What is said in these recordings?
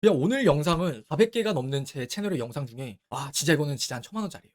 그냥 오늘 영상은 400개가 넘는 제 채널의 영상 중에 아 진짜 이거는 진짜 한 천만 원짜리예요.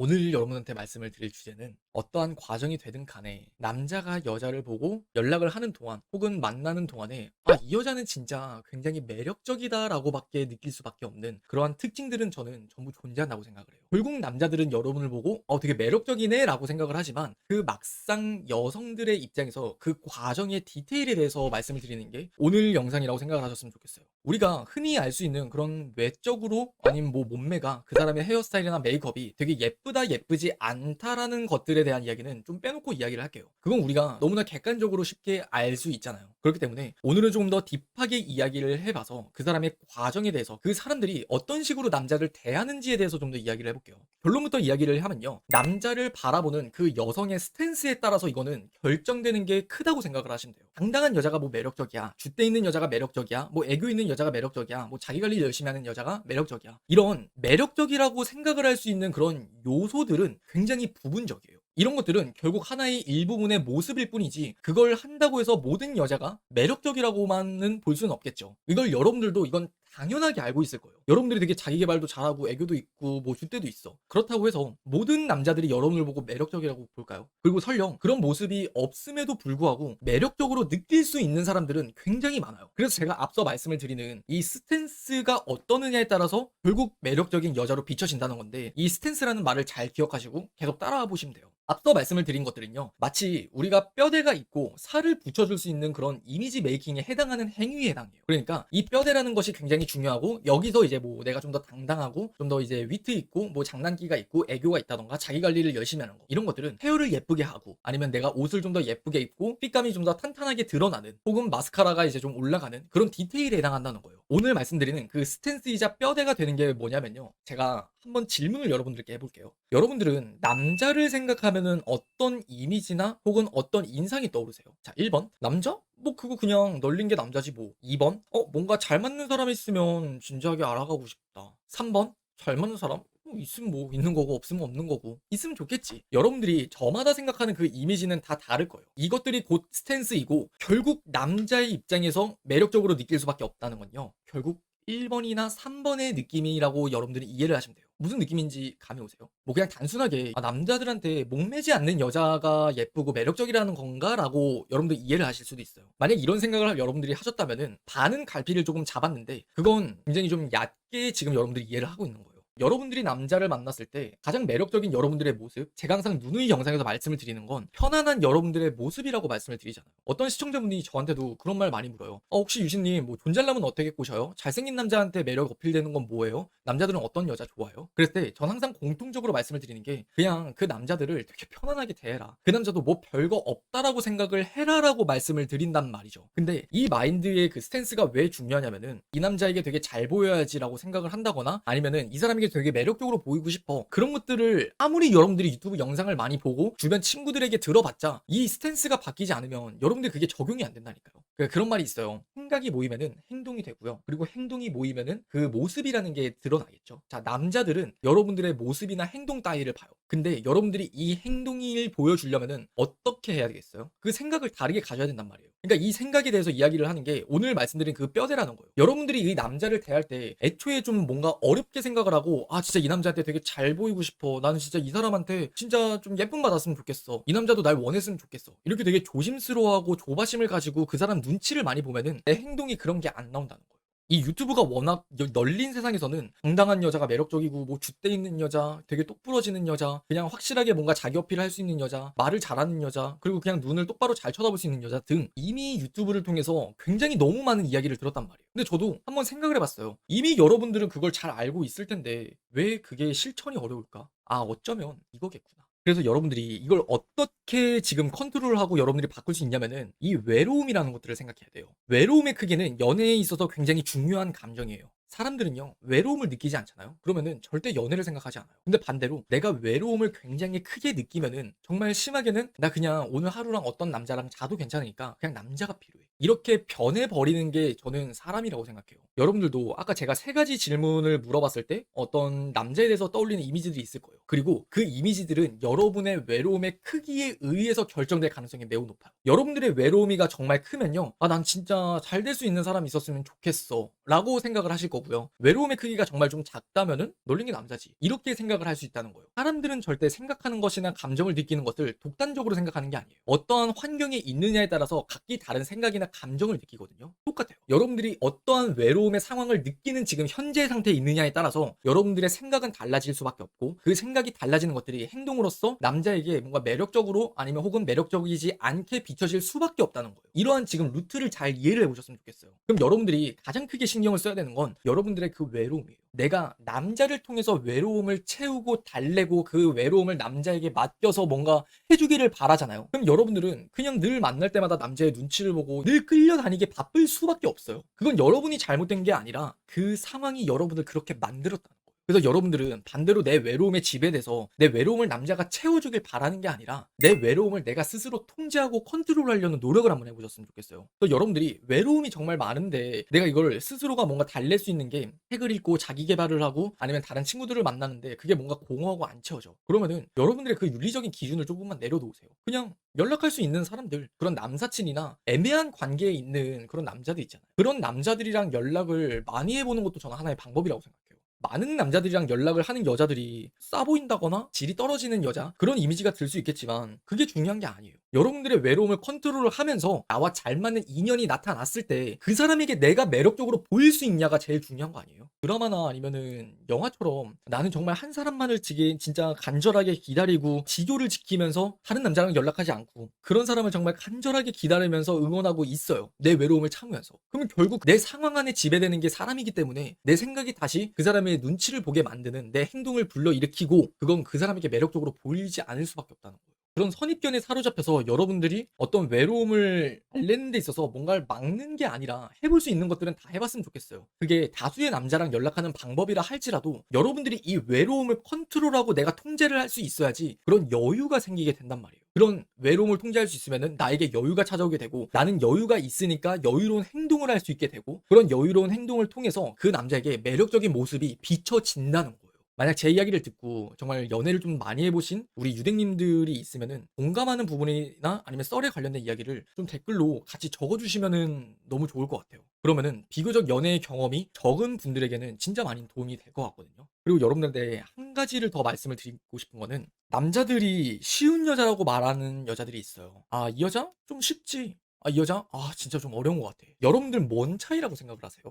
오늘 여러분한테 말씀을 드릴 주제는 어떠한 과정이 되든 간에 남자가 여자를 보고 연락을 하는 동안 혹은 만나는 동안에 아 이 여자는 진짜 굉장히 매력적이다라고 밖에 느낄 수밖에 없는 그러한 특징들은 저는 전부 존재한다고 생각을 해요. 결국 남자들은 여러분을 보고 어 되게 매력적이네 라고 생각을 하지만 그 막상 여성들의 입장에서 그 과정의 디테일에 대해서 말씀을 드리는 게 오늘 영상이라고 생각을 하셨으면 좋겠어요. 우리가 흔히 알 수 있는 그런 외적으로 아니면 뭐 몸매가 그 사람의 헤어스타일이나 메이크업이 되게 예쁘다 예쁘지 않다라는 것들에 대한 이야기는 좀 빼놓고 이야기를 할게요. 그건 우리가 너무나 객관적으로 쉽게 알 수 있잖아요. 그렇기 때문에 오늘은 조금 더 딥하게 이야기를 해봐서 그 사람의 과정에 대해서 그 사람들이 어떤 식으로 남자를 대하는지에 대해서 좀 더 이야기를 해볼게요. 결론부터 이야기를 하면요. 남자를 바라보는 그 여성의 스탠스에 따라서 이거는 결정되는 게 크다고 생각을 하시면 돼요. 당당한 여자가 뭐 매력적이야. 줏대 있는 여자가 매력적이야. 뭐 애교 있는 여자가 매력적이야. 뭐 자기 관리 열심히 하는 여자가 매력적이야. 이런 매력적이라고 생각을 할 수 있는 그런 요소들은 굉장히 부분적이에요. 이런 것들은 결국 하나의 일부분의 모습일 뿐이지 그걸 한다고 해서 모든 여자가 매력적이라고만은 볼 수는 없겠죠. 이걸 여러분들도 이건 당연하게 알고 있을 거예요. 여러분들이 되게 자기 개발도 잘하고 애교도 있고 뭐 줏대도 있어. 그렇다고 해서 모든 남자들이 여러분을 보고 매력적이라고 볼까요? 그리고 설령 그런 모습이 없음에도 불구하고 매력적으로 느낄 수 있는 사람들은 굉장히 많아요. 그래서 제가 앞서 말씀을 드리는 이 스탠스가 어떠느냐에 따라서 결국 매력적인 여자로 비춰진다는 건데 이 스탠스라는 말을 잘 기억하시고 계속 따라와 보시면 돼요. 앞서 말씀을 드린 것들은요. 마치 우리가 뼈대가 있고 살을 붙여줄 수 있는 그런 이미지 메이킹에 해당하는 행위에 해당해요. 그러니까 이 뼈대라는 것이 굉장히 중요하고 여기서 이제 뭐 내가 좀 더 당당하고 좀 더 이제 위트 있고 뭐 장난기가 있고 애교가 있다던가 자기 관리를 열심히 하는 거 이런 것들은 헤어를 예쁘게 하고 아니면 내가 옷을 좀 더 예쁘게 입고 핏감이 좀 더 탄탄하게 드러나는 혹은 마스카라가 이제 좀 올라가는 그런 디테일에 해당한다는 거예요. 오늘 말씀드리는 그 스탠스이자 뼈대가 되는 게 뭐냐면요. 제가 한번 질문을 여러분들께 해볼게요. 여러분들은 남자를 생각하면은 어떤 이미지나 혹은 어떤 인상이 떠오르세요? 자, 1번. 남자? 뭐 그거 그냥 널린 게 남자지 뭐. 2번. 어, 뭔가 잘 맞는 사람 있으면 진지하게 알아가고 싶다. 3번. 잘 맞는 사람? 뭐 있으면 뭐 있는 거고 없으면 없는 거고 있으면 좋겠지 여러분들이 저마다 생각하는 그 이미지는 다 다를 거예요 이것들이 곧 스탠스이고 결국 남자의 입장에서 매력적으로 느낄 수밖에 없다는 건요 결국 1번이나 3번의 느낌이라고 여러분들이 이해를 하시면 돼요. 무슨 느낌인지 감이 오세요? 뭐 그냥 단순하게 아, 남자들한테 목매지 않는 여자가 예쁘고 매력적이라는 건가라고 여러분들 이해를 하실 수도 있어요. 만약 이런 생각을 여러분들이 하셨다면은 반은 갈피를 조금 잡았는데 그건 굉장히 좀 얕게 지금 여러분들이 이해를 하고 있는 거예요. 여러분들이 남자를 만났을 때 가장 매력적인 여러분들의 모습, 제가 항상 누누이 영상에서 말씀을 드리는 건 편안한 여러분들의 모습이라고 말씀을 드리잖아요. 어떤 시청자분이 저한테도 그런 말 많이 물어요. 어, 혹시 유신님, 뭐 존잘남은 어떻게 꼬셔요? 잘생긴 남자한테 매력 어필되는 건 뭐예요? 남자들은 어떤 여자 좋아해요? 그랬을 때 전 항상 공통적으로 말씀을 드리는 게 그냥 그 남자들을 되게 편안하게 대해라. 그 남자도 뭐 별거 없다라고 생각을 해라라고 말씀을 드린단 말이죠. 근데 이 마인드의 그 스탠스가 왜 중요하냐면은 이 남자에게 되게 잘 보여야지라고 생각을 한다거나 아니면은 이 사람에게 되게 매력적으로 보이고 싶어. 그런 것들을 아무리 여러분들이 유튜브 영상을 많이 보고 주변 친구들에게 들어봤자 이 스탠스가 바뀌지 않으면 여러분들 그게 적용이 안 된다니까요. 그- 그런 말이 있어요. 생각이 모이면은 행동이 되고요. 그리고 행동이 모이면은 그 모습이라는 게 드러나겠죠. 자, 남자들은 여러분들의 모습이나 행동 따위를 봐요. 근데 여러분들이 이 행동을 보여주려면은 어떻게 해야 되겠어요? 그 생각을 다르게 가져야 된단 말이에요. 그러니까 이 생각에 대해서 이야기를 하는 게 오늘 말씀드린 그 뼈대라는 거예요. 여러분들이 이 남자를 대할 때 애초에 좀 뭔가 어렵게 생각을 하고 아 진짜 이 남자한테 되게 잘 보이고 싶어. 나는 진짜 이 사람한테 진짜 좀 예쁨 받았으면 좋겠어. 이 남자도 날 원했으면 좋겠어. 이렇게 되게 조심스러워하고 조바심을 가지고 그 사람 눈치를 많이 보면은 내 행동이 그런 게 안 나온다는 거예요. 이 유튜브가 워낙 여- 널린 세상에서는 당당한 여자가 매력적이고 뭐 줏대 있는 여자, 되게 똑부러지는 여자, 그냥 확실하게 뭔가 자기 어필을 할 수 있는 여자, 말을 잘하는 여자, 그리고 그냥 눈을 똑바로 잘 쳐다볼 수 있는 여자 등 이미 유튜브를 통해서 굉장히 너무 많은 이야기를 들었단 말이에요. 근데 저도 한번 생각을 해봤어요. 이미 여러분들은 그걸 잘 알고 있을 텐데 왜 그게 실천이 어려울까? 아 어쩌면 이거겠구나. 그래서 여러분들이 이걸 어떻게 지금 컨트롤하고 여러분들이 바꿀 수 있냐면은 이 외로움이라는 것들을 생각해야 돼요. 외로움의 크기는 연애에 있어서 굉장히 중요한 감정이에요. 사람들은요, 외로움을 느끼지 않잖아요? 그러면은 절대 연애를 생각하지 않아요. 근데 반대로 내가 외로움을 굉장히 크게 느끼면은 정말 심하게는 나 그냥 오늘 하루랑 어떤 남자랑 자도 괜찮으니까 그냥 남자가 필요해. 이렇게 변해버리는 게 저는 사람이라고 생각해요. 여러분들도 아까 제가 세 가지 질문을 물어봤을 때 어떤 남자에 대해서 떠올리는 이미지들이 있을 거예요. 그리고 그 이미지들은 여러분의 외로움의 크기에 의해서 결정될 가능성이 매우 높아요. 여러분들의 외로움이가 정말 크면요. 아, 난 진짜 잘 될 수 있는 사람이 있었으면 좋겠어. 라고 생각을 하실 거고요. 외로움의 크기가 정말 좀 작다면은 놀린 게 남자지. 이렇게 생각을 할 수 있다는 거예요. 사람들은 절대 생각하는 것이나 감정을 느끼는 것을 독단적으로 생각하는 게 아니에요. 어떠한 환경에 있느냐에 따라서 각기 다른 생각이나 감정을 느끼거든요. 똑같아요. 여러분들이 어떠한 외로움의 상황을 느끼는 지금 현재 상태에 있느냐에 따라서 여러분들의 생각은 달라질 수밖에 없고 그 생각이 달라지는 것들이 행동으로서 남자에게 뭔가 매력적으로 아니면 혹은 매력적이지 않게 비춰질 수밖에 없다는 거예요. 이러한 지금 루트를 잘 이해를 해보셨으면 좋겠어요. 그럼 여러분들이 가장 크게 신경을 써야 되는 건 여러분들의 그 외로움이에요. 내가 남자를 통해서 외로움을 채우고 달래고 그 외로움을 남자에게 맡겨서 뭔가 해주기를 바라잖아요. 그럼 여러분들은 그냥 늘 만날 때마다 남자의 눈치를 보고 늘 끌려다니게 바쁠 수밖에 없어요. 그건 여러분이 잘못된 게 아니라 그 상황이 여러분을 그렇게 만들었다는 거예요. 그래서 여러분들은 반대로 내 외로움에 지배돼서 내 외로움을 남자가 채워주길 바라는 게 아니라 내 외로움을 내가 스스로 통제하고 컨트롤하려는 노력을 한번 해보셨으면 좋겠어요. 또 여러분들이 외로움이 정말 많은데 내가 이걸 스스로가 뭔가 달랠 수 있는 게 책을 읽고 자기 개발을 하고 아니면 다른 친구들을 만나는데 그게 뭔가 공허하고 안 채워져. 그러면은 여러분들의 그 윤리적인 기준을 조금만 내려놓으세요. 그냥 연락할 수 있는 사람들, 그런 남사친이나 애매한 관계에 있는 그런 남자들 있잖아요. 그런 남자들이랑 연락을 많이 해보는 것도 저는 하나의 방법이라고 생각해요. 많은 남자들이랑 연락을 하는 여자들이 싸 보인다거나 질이 떨어지는 여자 그런 이미지가 들 수 있겠지만 그게 중요한 게 아니에요. 여러분들의 외로움을 컨트롤을 하면서 나와 잘 맞는 인연이 나타났을 때 그 사람에게 내가 매력적으로 보일 수 있냐가 제일 중요한 거 아니에요? 드라마나 아니면은 영화처럼 나는 정말 한 사람만을 지게 진짜 간절하게 기다리고 지조를 지키면서 다른 남자랑 연락하지 않고 그런 사람을 정말 간절하게 기다리면서 응원하고 있어요. 내 외로움을 참으면서. 그러면 결국 내 상황 안에 지배되는 게 사람이기 때문에 내 생각이 다시 그 사람의 눈치를 보게 만드는 내 행동을 불러일으키고 그건 그 사람에게 매력적으로 보이지 않을 수밖에 없다는 거예요. 그런 선입견에 사로잡혀서 여러분들이 어떤 외로움을 달래는 데 있어서 뭔가를 막는 게 아니라 해볼 수 있는 것들은 다 해봤으면 좋겠어요. 그게 다수의 남자랑 연락하는 방법이라 할지라도 여러분들이 이 외로움을 컨트롤하고 내가 통제를 할 수 있어야지 그런 여유가 생기게 된단 말이에요. 그런 외로움을 통제할 수 있으면은 나에게 여유가 찾아오게 되고 나는 여유가 있으니까 여유로운 행동을 할 수 있게 되고 그런 여유로운 행동을 통해서 그 남자에게 매력적인 모습이 비춰진다는 거예요. 만약 제 이야기를 듣고 정말 연애를 좀 많이 해보신 우리 유댕님들이 있으면은 공감하는 부분이나 아니면 썰에 관련된 이야기를 좀 댓글로 같이 적어주시면은 너무 좋을 것 같아요. 그러면은 비교적 연애의 경험이 적은 분들에게는 진짜 많이 도움이 될 것 같거든요. 그리고 여러분들한테 한 가지를 더 말씀을 드리고 싶은 거는 남자들이 쉬운 여자라고 말하는 여자들이 있어요. 아, 이 여자? 좀 쉽지. 아, 이 여자? 아, 진짜 좀 어려운 것 같아. 여러분들 뭔 차이라고 생각을 하세요?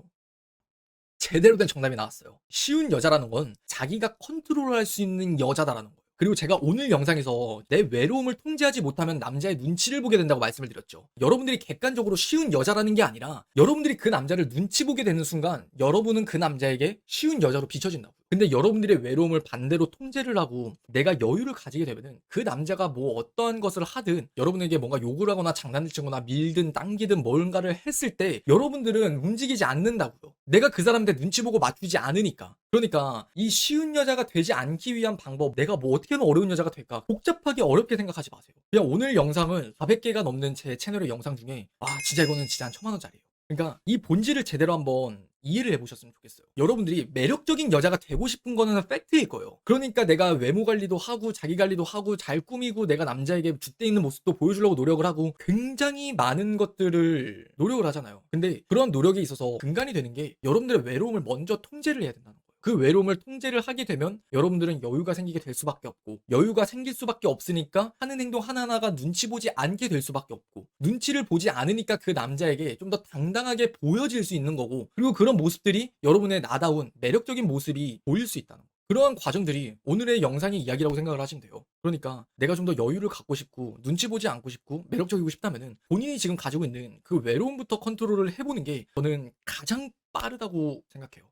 제대로 된 정답이 나왔어요. 쉬운 여자라는 건 자기가 컨트롤할 수 있는 여자다라는 거예요. 그리고 제가 오늘 영상에서 내 외로움을 통제하지 못하면 남자의 눈치를 보게 된다고 말씀을 드렸죠. 여러분들이 객관적으로 쉬운 여자라는 게 아니라 여러분들이 그 남자를 눈치 보게 되는 순간 여러분은 그 남자에게 쉬운 여자로 비춰진다고. 근데 여러분들의 외로움을 반대로 통제를 하고 내가 여유를 가지게 되면은 그 남자가 뭐 어떠한 것을 하든 여러분에게 뭔가 욕을 하거나 장난을 치거나 밀든 당기든 뭔가를 했을 때 여러분들은 움직이지 않는다고요. 내가 그 사람한테 눈치 보고 맞추지 않으니까. 그러니까 이 쉬운 여자가 되지 않기 위한 방법, 내가 뭐 어떻게 하면 어려운 여자가 될까? 복잡하게 어렵게 생각하지 마세요. 그냥 오늘 영상은 400개가 넘는 제 채널의 영상 중에 아 진짜 이거는 진짜 한 천만 원짜리예요. 그러니까 이 본질을 제대로 한번 이해를 해보셨으면 좋겠어요. 여러분들이 매력적인 여자가 되고 싶은 거는 팩트일 거예요. 그러니까 내가 외모 관리도 하고 자기 관리도 하고 잘 꾸미고 내가 남자에게 줏대 있는 모습도 보여주려고 노력을 하고 굉장히 많은 것들을 노력을 하잖아요. 근데 그런 노력에 있어서 근간이 되는 게 여러분들의 외로움을 먼저 통제를 해야 된다는 거예요. 그 외로움을 통제를 하게 되면 여러분들은 여유가 생기게 될 수밖에 없고 여유가 생길 수밖에 없으니까 하는 행동 하나하나가 눈치 보지 않게 될 수밖에 없고 눈치를 보지 않으니까 그 남자에게 좀 더 당당하게 보여질 수 있는 거고 그리고 그런 모습들이 여러분의 나다운 매력적인 모습이 보일 수 있다는 거. 그러한 과정들이 오늘의 영상의 이야기라고 생각을 하시면 돼요. 그러니까 내가 좀 더 여유를 갖고 싶고 눈치 보지 않고 싶고 매력적이고 싶다면은 본인이 지금 가지고 있는 그 외로움부터 컨트롤을 해보는 게 저는 가장 빠르다고 생각해요.